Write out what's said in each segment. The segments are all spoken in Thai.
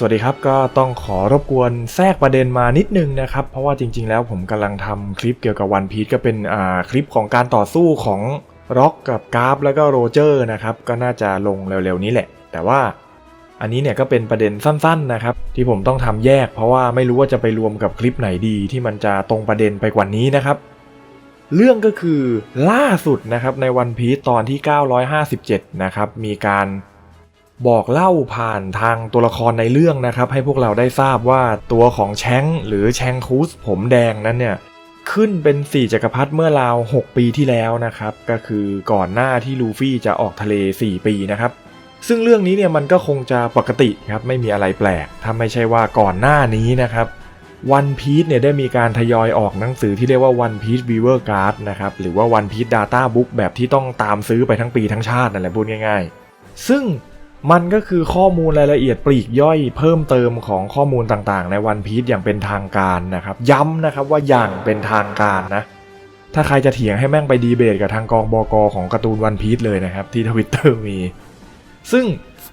สวัสดีครับก็ต้องขอรบกวนแทรกประเด็นมานิดนึงนะครับ เพราะว่าจริง ๆ แล้วผมกำลังทำคลิปเกี่ยวกับวันพี e ก็เป็นอ่าคลิปของการต่อสู้ของร็อกกับกราฟแล้วก็โรเจอร์นะครับ ก็น่าจะลงเร็วๆนี้แหละ แต่ว่าอันนี้เนี่ยก็เป็นประเด็นสั้น ๆนะครับ ที่ผมต้องทำแยก เพราะว่าไม่รู้ว่าจะไปรวมกับคลิปไหนดี ที่มันจะตรงประเด็นไปกว่านี้นะครับ เรื่องก็คือล่าสุดนะครับในวันพี e ตอนที่ 957 นะครับมีการ บอกเล่าผ่านทางตัวละครในเรื่องนะครับ ให้พวกเราได้ทราบว่าตัวของแชงหรือแชงคูสผมแดงนั้นเนี่ยขึ้นเป็น4จักรพรรดิเมื่อราว 6 ปีที่แล้วนะครับ ก็คือก่อนหน้าที่ลูฟี่จะออกทะเล 4 ปีนะครับ ซึ่งเรื่องนี้เนี่ยมันก็คงจะปกติครับไม่มีอะไรแปลกถ้าไม่ใช่ว่าก่อนหน้านี้นะครับวันพีซเนี่ยได้มีการทยอยออกหนังสือที่เรียกว่า One Piece Weaver Guard นะครับหรือว่า One Piece Data Book แบบที่ต้องตามซื้อไปทั้งปีทั้งชาตินั่นแหละพูดง่าย ๆ ซึ่ง มันก็คือข้อมูลรายละเอียดปลีกย่อยเพิ่มเติมของข้อมูลต่างๆ ในวันพี e อย่างเป็นทางการนะครับ ย้ำนะครับว่าอย่างเป็นทางการนะ ถ้าใครจะเถียงให้แม่งไปดีเบตกับทางกองบกของการ์ตูนวันพี e เลยนะครับ ที่ทวิตเตอร์มี ซึ่ง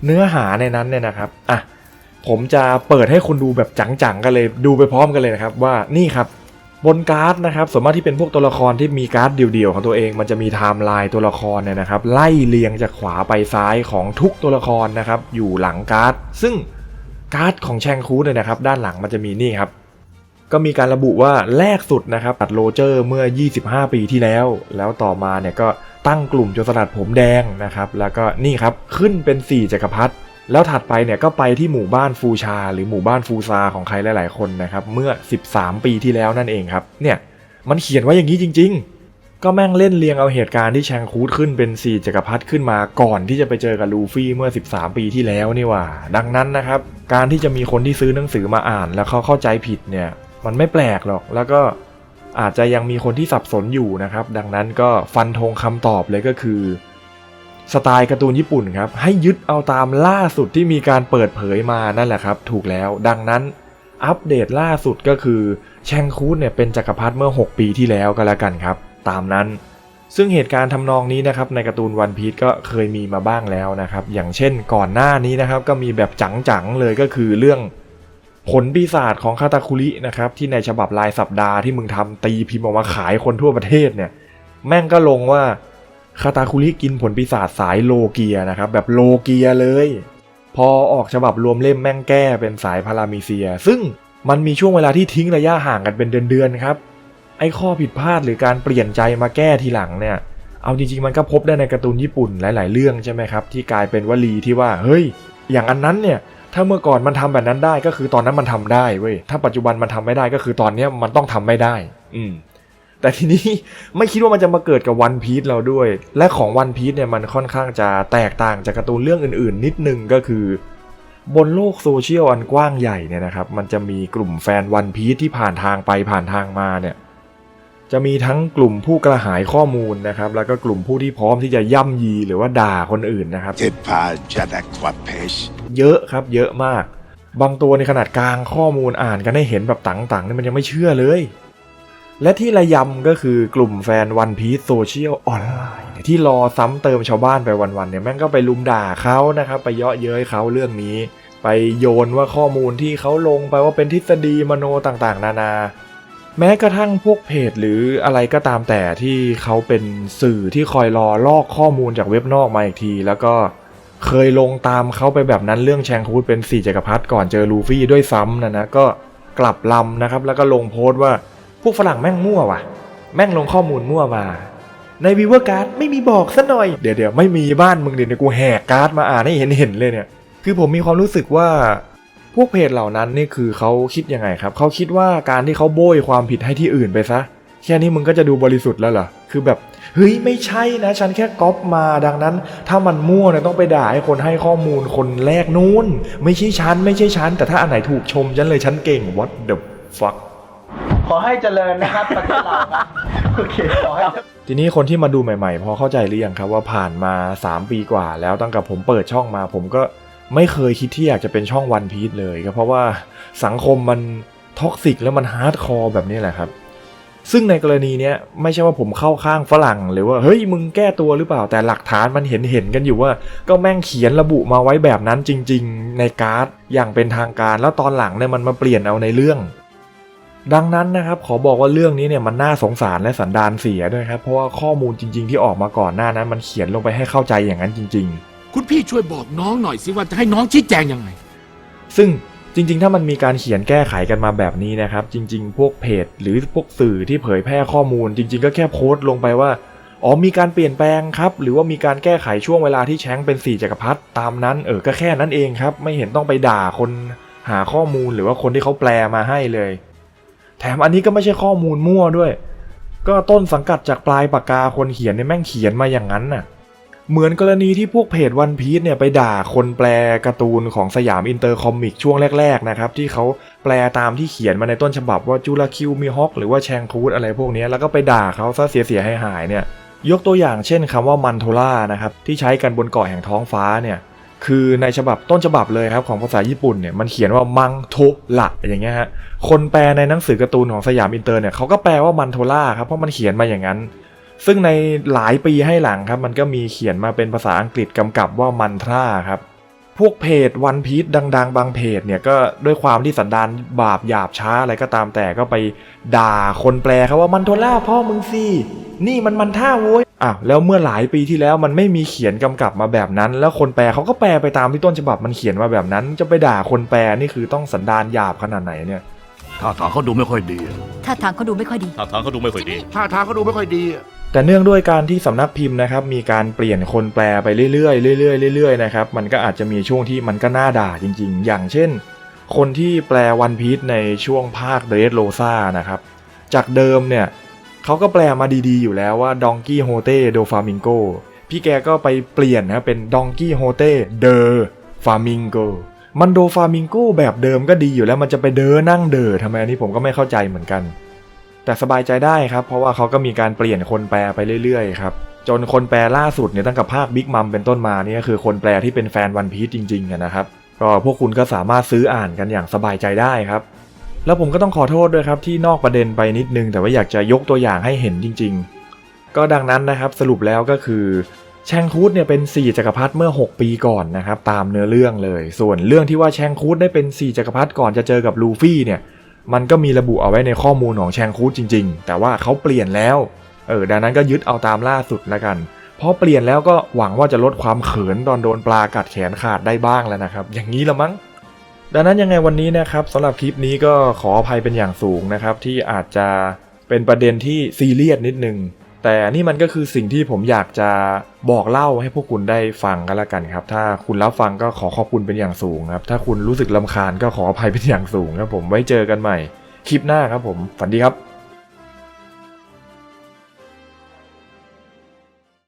เนื้อหาในนั้นเนี่ยนะครับอะผมจะเปิดให้คุณดูแบบจังๆกันเลยดูไปพร้อมกันเลยนะครับว่านี่ครับ บนการ์ดนะครับส่วนมากที่เป็นพวกตัวละครที่มีการ์ดเดี่ยวๆของตัวเองมันจะมีไทม์ไลน์ตัวละครเนี่ยนะครับไล่เรียงจากขวาไปซ้ายของทุกตัวละครนะครับอยู่หลังการ์ด ซึ่งการ์ดของแชงคูเนี่ยนะครับด้านหลังมันจะมีนี่ครับก็มีการระบุว่าแรกสุดนะครับตัดโรเจอร์เมื่อ 25 ปีที่แล้ว แล้วต่อมาเนี่ยก็ตั้งกลุ่มโจรสลัดผมแดงนะครับแล้วก็นี่ครับขึ้นเป็น 4จักรพรรดิ แล้วถัดไปเนี่ยก็ไปที่หมู่บ้านฟูชา หรือหมู่บ้านฟูซาของใครหลาย ๆ คนนะครับ เมื่อ 13 ปีที่แล้วนั่นเองครับ เนี่ยมันเขียนไว้อย่างนี้จริง ๆ ก็แม่งเล่นเรียงเอาเหตุการณ์ที่แชงคูดขึ้นเป็น4จักรพรรดิขึ้นมาก่อนที่จะไปเจอกับลูฟี่เมื่อ 13 ปีที่แล้วนี่ว่า ดังนั้นนะครับ การที่จะมีคนที่ซื้อหนังสือมาอ่าน แล้วเขาเข้าใจผิดเนี่ย มันไม่แปลกหรอก แล้วก็อาจจะยังมีคนที่สับสนอยู่นะครับ ดังนั้นก็ฟันธงคำตอบเลยก็คือ สไตล์การ์ตูนญี่ปุ่นครับให้ยึดเอาตามล่าสุดที่มีการเปิดเผยมานั่นแหละครับถูกแล้วดังนั้นอัปเดตล่าสุดก็คือแชงคูดเนี่ยเป็นจักรพรรดิเมื่อ 6 ปีที่แล้วก็แล้วกันครับ ตามนั้น ซึ่งเหตุการณ์ทำนองนี้นะครับในการ์ตูนวันพี e ก็เคยมีมาบ้างแล้วนะครับ อย่างเช่นก่อนหน้านี้นะครับก็มีแบบจังๆเลยก็คือเรื่องผลปีศาจของคาตาคุรินะครับที่ในฉบับรายสัปดาห์ที่มึงทำตีพิมพ์ออกมาขายคนทั่วประเทศเนี่ยแม่งก็ลงว่า คาตาคุริกินผลปีศาจสายโลเกียนะครับ แบบโลเกียเลย พอออกฉบับรวมเล่มแม่งแก้เป็นสายพารามิเซีย ซึ่งมันมีช่วงเวลาที่ทิ้งระยะห่างกันเป็นเดือนๆครับ ไอ้ข้อผิดพลาดหรือการเปลี่ยนใจมาแก้ทีหลังเนี่ย เอาจริงๆมันก็พบได้ในการ์ตูนญี่ปุ่นหลาย ๆ เรื่องใช่ไหมครับ ที่กลายเป็นวลีที่ว่า เฮ้ย อย่างอันนั้นเนี่ย ถ้าเมื่อก่อนมันทำแบบนั้นได้ก็คือตอนนั้นมันทำได้เว้ย ถ้าปัจจุบันมันทำไม่ได้ก็คือตอนเนี้ยมันต้องทำไม่ได้ อืม แต่ทีนี้ไม่คิดว่ามันจะมาเกิดกับวันพี e เราด้วย และของวันพี e เนี่ยมันค่อนข้างจะแตกต่างจากการ์ตูนเรื่องอื่นๆ นิดนึงก็คือบนโลกโซเชียลอันกว้างใหญ่เนี่ยนะครับมันจะมีกลุ่มแฟนวันพี e ที่ผ่านทางไปผ่านทางมาเนี่ยจะมีทั้งกลุ่มผู้กระหายข้อมูลนะครับ แล้วก็กลุ่มผู้ที่พร้อมที่จะย่ำยีหรือว่าด่าคนอื่นนะครับ Typa Jadaquapesh. เยอะครับเยอะมาก บางตัวในขนาดกลางข้อมูลอ่านกันให้เห็นแบบต่างๆนี่มันยังไม่เชื่อเลย และที่ระยำก็คือกลุ่มแฟนวันพีซโซเชียลออนไลน์ที่รอซ้ำเติมชาวบ้านไปวันๆเนี่ยแม่งก็ไปลุมด่าเขานะครับไปเยาะเย้ยเขาเรื่องนี้ ไปโยนว่าข้อมูลที่เขาลงไปว่าเป็นทฤษฎีมโนต่างๆ นานา แม้กระทั่งพวกเพจหรืออะไรก็ตามแต่ที่เขาเป็นสื่อที่คอยรอลอกข้อมูลจากเว็บนอกมาอีกที แล้วก็เคยลงตามเขาไปแบบนั้นเรื่องแชงคูดเป็นสี่จักรพรรดิก่อนเจอลูฟี่ด้วยซ้ำนะนะก็กลับลำนะครับแล้วก็ลงโพสต์ว่า วกฝรั่งแม่งมั่วว่ะ แม่งลงข้อมูลมั่วมา ในวีเวอร์การ์ดไม่มีบอกซะหน่อย เดี๋ยวเดี๋ยวไม่มีบ้านมึงเดี๋ยวกูแหกการ์ดมาอ่านให้เห็นเห็นๆเลยเนี่ย คือผมมีความรู้สึกว่าพวกเพจเหล่านั้นนี่คือเขาคิดยังไงครับ เขาคิดว่าการที่เขาโบยความผิดให้ที่อื่นไปซะ แค่นี้มึงก็จะดูบริสุทธิ์แล้วเหรอ คือแบบ เฮ้ยไม่ใช่นะ ฉันแค่ก๊อปมาดังนั้น ถ้ามันมั่วเนี่ยต้องไปด่าให้คนให้ข้อมูลคนแรกนู้น ไม่ใช่ฉันไม่ใช่ฉันแต่ถ้าอันไหนถูกชมฉันเลยฉันเก่ง what the fuck ขอให้เจริญนะครับประเทศเราครับโอเคขอให้ทีนี้คนที่มาดูใหม่ๆ พอเข้าใจหรือยังครับว่าผ่านมา 3 ปีกว่า แล้วตั้งแต่ผมเปิดช่องมา ผมก็ไม่เคยคิดที่อยากจะเป็นช่องวันพี e เลยก็เพราะว่าสังคมมันท็อกซิกแล้วมันฮาร์ดคอร์แบบนี้แหละครับ ซึ่งในกรณีเนี้ยไม่ใช่ว่าผมเข้าข้างฝรั่งหรือว่าเฮ้ยมึงแก้ตัวหรือเปล่าแต่หลักฐานมันเห็นเห็นกันอยู่ว่า ก็แม่งเขียนระบุมาไว้แบบนั้นจริง ๆ ในการ์ดอย่างเป็นทางการแล้วตอนหลังเนี่ยมันมาเปลี่ยนเอาในเรื่อง ดังนั้นนะครับขอบอกว่าเรื่องนี้เนี่ยมันน่าสงสารและสันดานเสียด้วยครับเพราะว่าข้อมูลจริง ๆ ที่ออกมาก่อนหน้านั้น มันเขียนลงไปให้เข้าใจอย่างนั้นจริงๆคุณพี่ช่วยบอกน้องหน่อยสิว่าจะให้น้องชี้แจงยังไงซึ่งจริง ๆ ถ้ามันมีการเขียนแก้ไขกันมาแบบนี้นะครับ จริง ๆ พวกเพจ หรือพวกสื่อที่เผยแพร่ข้อมูล จริง ๆ ก็แค่โพสต์ลงไปว่าอ๋อมีการเปลี่ยนแปลงครับ หรือว่ามีการแก้ไขช่วงเวลาที่แช้งเป็นสี่จักรพรรดิตามนั้นเออก็แค่นั้นเองครับ ไม่เห็นต้องไปด่าคนหาข้อมูลหรือว่าคนที่เขาแปลมาให้เลย แถมอันนี้ก็ไม่ใช่ข้อมูลมั่วด้วย ก็ต้นสังกัดจากปลายปากกาคนเขียนเนี่ยแม่งเขียนมาอย่างนั้นน่ะเหมือนกรณีที่พวกเพจวันพีซเนี่ยไปด่าคนแปลการ์ตูนของสยามอินเตอร์คอมิกช่วงแรกๆนะครับที่เขาแปลตามที่เขียนมาในต้นฉบับว่าจูราคิวมีฮอกหรือว่าแชงคูดอะไรพวกนี้แล้วก็ไปด่าเขาซะเสียๆหายๆเนี่ยยกตัวอย่างเช่นคำว่ามันโทล่านะครับที่ใช้กันบนเกาะแห่งท้องฟ้าเนี่ย คือในฉบับต้นฉบับเลยครับของภาษาญี่ปุ่นเนี่ยมันเขียนว่ามังโทละอย่างเงี้ยฮะคนแปลในหนังสือการ์ตูนของสยามอินเตอร์เนี่ยเขาก็แปลว่ามันโทล่าครับเพราะมันเขียนมาอย่างนั้น ซึ่งในหลายปีให้หลังครับมันก็มีเขียนมาเป็นภาษาอังกฤษกำกับว่ามันทราครับพวกเพจวันพีชดัง ๆ บางเพจเนี่ยก็ด้วยความที่สันดานบาปหยาบช้าอะไรก็ตามแต่ก็ไปด่าคนแปลเขาว่ามันโทล่าพ่อมึงสินี่มันมันท่าโว้ย อ้าวแล้วเมื่อหลายปีที่แล้วมันไม่มีเขียนกำกับมาแบบนั้น แล้วคนแปลเขาก็แปลไปตามที่ต้นฉบับมันเขียนมาแบบนั้น จะไปด่าคนแปลนี่คือต้องสันดานหยาบขนาดไหนเนี่ย ท่าทางเขาดูไม่ค่อยดีท่าทางเขาดูไม่ค่อยดี ท่าทางเขาดูไม่ค่อยดี ท่าทางเขาดูไม่ค่อยดี แต่เนื่องด้วยการที่สำนักพิมพ์นะครับมีการเปลี่ยนคนแปลไปเรื่อยๆเรื่อยๆเรื่อยๆนะครับมันก็อาจจะมีช่วงที่มันก็น่าด่าจริง ๆ อย่างเช่น คนที่แปลวันพีชในช่วงภาคเดรสโ s ซ่านะครับจากเดิมเนี่ย เขาก็แปลมาดีๆอยู่แล้วว่าดองกี้โฮเต้โดฟามิงโกพี่แกก็ไปเปลี่ยนนะเป็นดองกี้โฮเต้เดอฟามิงโกมันโดฟามิงโกแบบเดิมก็ดีอยู่แล้วมันจะไปเดอนั่งเดอทำไมอันนี้ผมก็ไม่เข้าใจเหมือนกัน แต่สบายใจได้ครับ เพราะว่าเขาก็มีการเปลี่ยนคนแปลไปเรื่อยๆครับจนคนแปลล่าสุดเนี่ยตั้งแต่ภาคบิ๊กมัมเป็นต้นมาเนี่ยคือคนแปลที่เป็นแฟนวันพี e จริงๆนะครับก็พวกคุณก็สามารถซื้ออ่านกันอย่างสบายใจได้ครับ แล้วผมก็ต้องขอโทษด้วยครับที่นอกประเด็นไปนิดนึง แต่ว่าอยากจะยกตัวอย่างให้เห็นจริง ๆ ก็ดังนั้นนะครับสรุปแล้วก็คือแชงคูดเนี่ยเป็น 4จักรพรรดิเมื่อ 6 ปีก่อนนะครับตามเนื้อเรื่องเลย ส่วนเรื่องที่ว่าแชงคูดได้เป็น 4จักรพรรดิก่อนจะเจอกับลูฟี่เนี่ยมันก็มีระบุเอาไว้ในข้อมูลของแชงคูดจริง ๆ แต่ว่าเขาเปลี่ยนแล้วเออดังนั้นก็ยึดเอาตามล่าสุดแล้วกันพอเปลี่ยนแล้วก็หวังว่าจะลดความเขินตอนโดนปลากัดแขนขาดได้บ้างแล้วนะครับ อย่างนี้ละมั้ง ดังนั้นยังไงวันนี้นะครับสำหรับคลิปนี้ก็ขออภัยเป็นอย่างสูงนะครับที่อาจจะเป็นประเด็นที่ซีเรียสนิดนึงแต่นี่มันก็คือสิ่งที่ผมอยากจะบอกเล่าให้พวกคุณได้ฟังกันละกันครับ ถ้าคุณรับฟังก็ขอขอบคุณเป็นอย่างสูงครับ ถ้าคุณรู้สึกลำคาญก็ขออภัยเป็นอย่างสูงครับผมไว้เจอกันใหม่ คลิปหน้าครับผม ฝันดีครับ